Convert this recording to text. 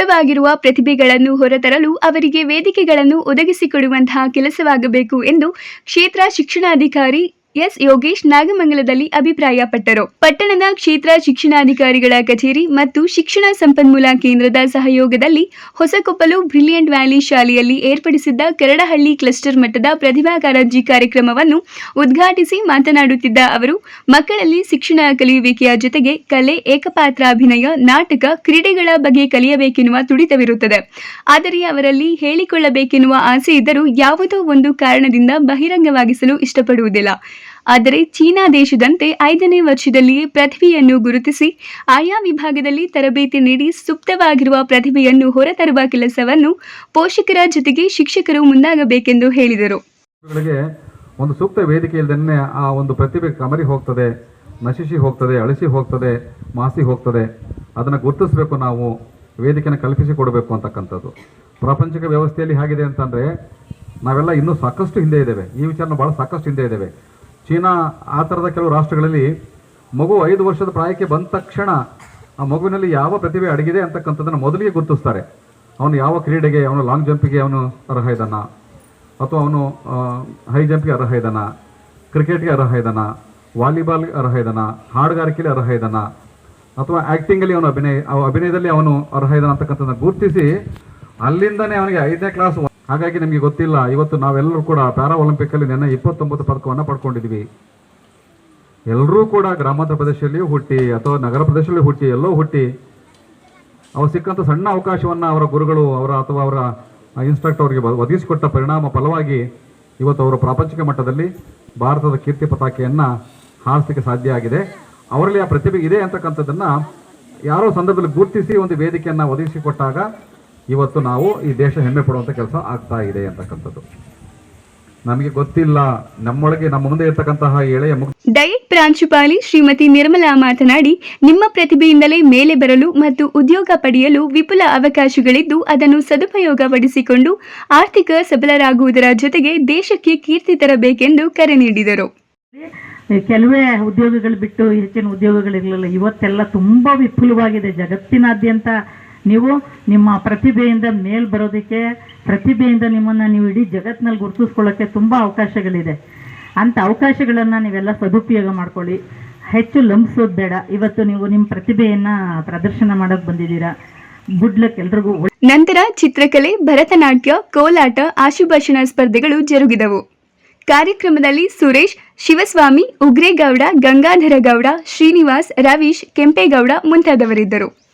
ಸುಪ್ತವಾಗಿರುವ ಪ್ರತಿಭೆಗಳನ್ನು ಹೊರತರಲು ಅವರಿಗೆ ವೇದಿಕೆಗಳನ್ನು ಒದಗಿಸಿಕೊಡುವಂತಹ ಕೆಲಸವಾಗಬೇಕು ಎಂದು ಕ್ಷೇತ್ರ ಶಿಕ್ಷಣಾಧಿಕಾರಿ ಎಸ್ ಯೋಗೇಶ್ ನಾಗಮಂಗಲದಲ್ಲಿ ಅಭಿಪ್ರಾಯಪಟ್ಟರು. ಪಟ್ಟಣದ ಕ್ಷೇತ್ರ ಶಿಕ್ಷಣಾಧಿಕಾರಿಗಳ ಕಚೇರಿ ಮತ್ತು ಶಿಕ್ಷಣ ಸಂಪನ್ಮೂಲ ಕೇಂದ್ರದ ಸಹಯೋಗದಲ್ಲಿ ಹೊಸಕೊಪ್ಪಲು ಬ್ರಿಲಿಯಂಟ್ ವ್ಯಾಲಿ ಶಾಲೆಯಲ್ಲಿ ಏರ್ಪಡಿಸಿದ್ದ ಕರಡಹಳ್ಳಿ ಕ್ಲಸ್ಟರ್ ಮಟ್ಟದ ಪ್ರತಿಭಾ ಕಾರಂಜಿ ಕಾರ್ಯಕ್ರಮವನ್ನು ಉದ್ಘಾಟಿಸಿ ಮಾತನಾಡುತ್ತಿದ್ದ ಅವರು, ಮಕ್ಕಳಲ್ಲಿ ಶಿಕ್ಷಣ ಕಲಿಯುವಿಕೆಯ ಜೊತೆಗೆ ಕಲೆ, ಏಕಪಾತ್ರ ಅಭಿನಯ, ನಾಟಕ ಕ್ರೀಡೆಗಳ ಬಗ್ಗೆ ಕಲಿಯಬೇಕೆನ್ನುವ ತುಡಿತವಿರುತ್ತದೆ. ಆದರೆ ಅವರಲ್ಲಿ ಹೇಳಿಕೊಳ್ಳಬೇಕೆನ್ನುವ ಆಸೆ ಇದ್ದರೂ ಯಾವುದೋ ಒಂದು ಕಾರಣದಿಂದ ಬಹಿರಂಗವಾಗಿಸಲು ಇಷ್ಟಪಡುವುದಿಲ್ಲ. ಆದರೆ ಚೀನಾ ದೇಶದಂತೆ ಐದನೇ ವರ್ಷದಲ್ಲಿಯೇ ಪ್ರತಿಭೆಯನ್ನು ಗುರುತಿಸಿ ಆಯಾ ವಿಭಾಗದಲ್ಲಿ ತರಬೇತಿ ನೀಡಿ ಸುಪ್ತವಾಗಿರುವ ಪ್ರತಿಭೆಯನ್ನು ಹೊರತರುವ ಕೆಲಸವನ್ನು ಪೋಷಕರ ಜೊತೆಗೆ ಶಿಕ್ಷಕರು ಮುಂದಾಗಬೇಕೆಂದು ಹೇಳಿದರು. ಒಂದು ಸೂಕ್ತ ವೇದಿಕೆ ಇಲ್ಲದನ್ನೇ ಆ ಒಂದು ಪ್ರತಿಭೆ ಕಮರಿ ಹೋಗ್ತದೆ, ನಶಿಸಿ ಹೋಗ್ತದೆ, ಅಳಿಸಿ ಹೋಗ್ತದೆ, ಮಾಸಿ ಹೋಗ್ತದೆ. ಅದನ್ನು ಗುರುತಿಸಬೇಕು ನಾವು ವೇದಿಕೆಯನ್ನು ಕಲ್ಪಿಸಿ ಕೊಡಬೇಕು ಅಂತಕ್ಕಂಥದ್ದು. ಪ್ರಾಪಂಚಿಕ ವ್ಯವಸ್ಥೆಯಲ್ಲಿ ಹೇಗಿದೆ ಅಂತಂದರೆ, ನಾವೆಲ್ಲ ಇನ್ನೂ ಸಾಕಷ್ಟು ಹಿಂದೆ ಇದ್ದೇವೆ. ಈ ವಿಚಾರನ ಭಾಳ ಸಾಕಷ್ಟು ಹಿಂದೆ ಇದ್ದೇವೆ. ಚೀನಾ, ಆ ಥರದ ಕೆಲವು ರಾಷ್ಟ್ರಗಳಲ್ಲಿ ಮಗು ಐದು ವರ್ಷದ ಪ್ರಾಯಕ್ಕೆ ಬಂದ ತಕ್ಷಣ ಆ ಮಗುವಿನಲ್ಲಿ ಯಾವ ಪ್ರತಿಭೆ ಅಡಗಿದೆ ಅಂತಕ್ಕಂಥದ್ದನ್ನು ಮೊದಲಿಗೆ ಗುರುತಿಸ್ತಾರೆ. ಅವನು ಯಾವ ಕ್ರೀಡೆಗೆ, ಅವನು ಲಾಂಗ್ ಜಂಪಿಗೆ ಅವನು ಅರ್ಹ ಇದ್ದಾನ? ಅಥವಾ ಅವನು ಹೈ ಜಂಪ್ಗೆ ಅರ್ಹ ಇದ್ದಾನ? ಕ್ರಿಕೆಟ್ಗೆ ಅರ್ಹ ಇದ್ದಾನ? ವಾಲಿಬಾಲ್ಗೆ ಅರ್ಹ ಇದ್ದಾನ? ಹಾಡುಗಾರಿಕೆಯಲ್ಲಿ ಅರ್ಹ ಇದ್ದಾನ? ಅಥವಾ ಆ್ಯಕ್ಟಿಂಗಲ್ಲಿ ಅವನು ಅಭಿನಯ ಅಭಿನಯದಲ್ಲಿ ಅವನು ಅರ್ಹ ಇದ್ದಾನ ಅಂತಕ್ಕಂಥದ್ದನ್ನು ಗುರುತಿಸಿ ಅಲ್ಲಿಂದನೇ ಅವನಿಗೆ ಐದನೇ ಕ್ಲಾಸ್ ಹಾಗಾಗಿ ನಿಮಗೆ ಗೊತ್ತಿಲ್ಲ, ಇವತ್ತು ನಾವೆಲ್ಲರೂ ಕೂಡ ಪ್ಯಾರಾ ಒಲಿಂಪಿಕ್ಕಲ್ಲಿ ನೆನ್ನೆ ಇಪ್ಪತ್ತೊಂಬತ್ತು ಪದಕವನ್ನು ಪಡ್ಕೊಂಡಿದ್ವಿ. ಎಲ್ಲರೂ ಕೂಡ ಗ್ರಾಮಾಂತರ ಪ್ರದೇಶದಲ್ಲಿಯೂ ಹುಟ್ಟಿ ಅಥವಾ ನಗರ ಪ್ರದೇಶದಲ್ಲಿ ಹುಟ್ಟಿ, ಎಲ್ಲೋ ಹುಟ್ಟಿ, ಅವ್ರು ಸಿಕ್ಕಂಥ ಸಣ್ಣ ಅವಕಾಶವನ್ನು ಅವರ ಗುರುಗಳು, ಅವರ ಅಥವಾ ಅವರ ಇನ್ಸ್ಟ್ರಕ್ಟರ್ ಅವರಿಗೆ ಒದಗಿಸಿಕೊಟ್ಟ ಪರಿಣಾಮ ಫಲವಾಗಿ ಇವತ್ತು ಅವರು ಪ್ರಾಪಂಚಿಕ ಮಟ್ಟದಲ್ಲಿ ಭಾರತದ ಕೀರ್ತಿ ಪತಾಕೆಯನ್ನು ಹಾರಿಸಲಿಕ್ಕೆ ಸಾಧ್ಯ ಆಗಿದೆ. ಅವರಲ್ಲಿ ಆ ಪ್ರತಿಭೆ ಇದೆ ಅಂತಕ್ಕಂಥದ್ದನ್ನು ಯಾರೋ ಸಂದರ್ಭದಲ್ಲಿ ಗುರುತಿಸಿ ಒಂದು ವೇದಿಕೆಯನ್ನು ಒದಗಿಸಿಕೊಟ್ಟಾಗ ಇವತ್ತು ನಾವು ಈ ದೇಶ ಹೆಮ್ಮೆ ಪಡುವಂಥ ಕೆಲಸ ಆಗ್ತಾ ಇದೆ ಅಂತಕ್ಕಂಥದ್ದು. ನಮಗೆ ಗೊತ್ತಿಲ್ಲ ನಮ್ಮೊಳಗೆ ನಮ್ಮ ಮುಂದೆ ಇರ್ತಕ್ಕಂತಹ ಎಳೆಯ ಮುಗ್ ಡಯಟ್ ಪ್ರಾಂಶುಪಾಲಿ ಶ್ರೀಮತಿ ನಿರ್ಮಲಾ ಮಾತನಾಡಿ ನಿಮ್ಮ ಪ್ರತಿಭೆಯಿಂದಲೇ ಮೇಲೆ ಬರಲು ಮತ್ತು ಉದ್ಯೋಗ ಪಡೆಯಲು ವಿಪುಲ ಅವಕಾಶಗಳಿದ್ದು ಅದನ್ನು ಸದುಪಯೋಗಪಡಿಸಿಕೊಂಡು ಆರ್ಥಿಕ ಸಬಲರಾಗುವುದರ ಜೊತೆಗೆ ದೇಶಕ್ಕೆ ಕೀರ್ತಿ ತರಬೇಕೆಂದು ಕರೆ ನೀಡಿದರು. ಕೆಲವೇ ಉದ್ಯೋಗಗಳು ಬಿಟ್ಟು ಹೆಚ್ಚಿನ ಉದ್ಯೋಗಗಳಿರಲಿಲ್ಲ. ಇವತ್ತೆಲ್ಲ ತುಂಬಾ ವಿಪುಲವಾಗಿದೆ. ಜಗತ್ತಿನಾದ್ಯಂತ ನೀವು ನಿಮ್ಮ ಪ್ರತಿಭೆಯಿಂದ ಮೇಲ್ ಬರೋದಕ್ಕೆ, ಪ್ರತಿಭೆಯಿಂದ ನಿಮ್ಮನ್ನು ನೀವು ಇಡೀ ಜಗತ್ತಿನಲ್ಲಿ ಗುರುತಿಸ್ಕೊಳ್ಳೋಕ್ಕೆ ತುಂಬ ಅವಕಾಶಗಳಿದೆ. ಅಂಥ ಅವಕಾಶಗಳನ್ನು ನೀವೆಲ್ಲ ಸದುಪಯೋಗ ಮಾಡ್ಕೊಳ್ಳಿ. ಹೆಚ್ಚು ಲಂಬಿಸೋದು ಬೇಡ. ಇವತ್ತು ನೀವು ನಿಮ್ಮ ಪ್ರತಿಭೆಯನ್ನು ಪ್ರದರ್ಶನ ಮಾಡೋಕ್ಕೆ ಬಂದಿದ್ದೀರಾ. ಗುಡ್ ಲಕ್ ನಂತರ ಚಿತ್ರಕಲೆ, ಭರತನಾಟ್ಯ, ಕೋಲಾಟ, ಆಶುಭಾಷಣ ಸ್ಪರ್ಧೆಗಳು ಜರುಗಿದವು. ಕಾರ್ಯಕ್ರಮದಲ್ಲಿ ಸುರೇಶ್, ಶಿವಸ್ವಾಮಿ, ಉಗ್ರೇಗೌಡ ಗಂಗಾಧರ ಗೌಡ ಶ್ರೀನಿವಾಸ್, ರವೀಶ್, ಕೆಂಪೇಗೌಡ ಮುಂತಾದವರಿದ್ದರು.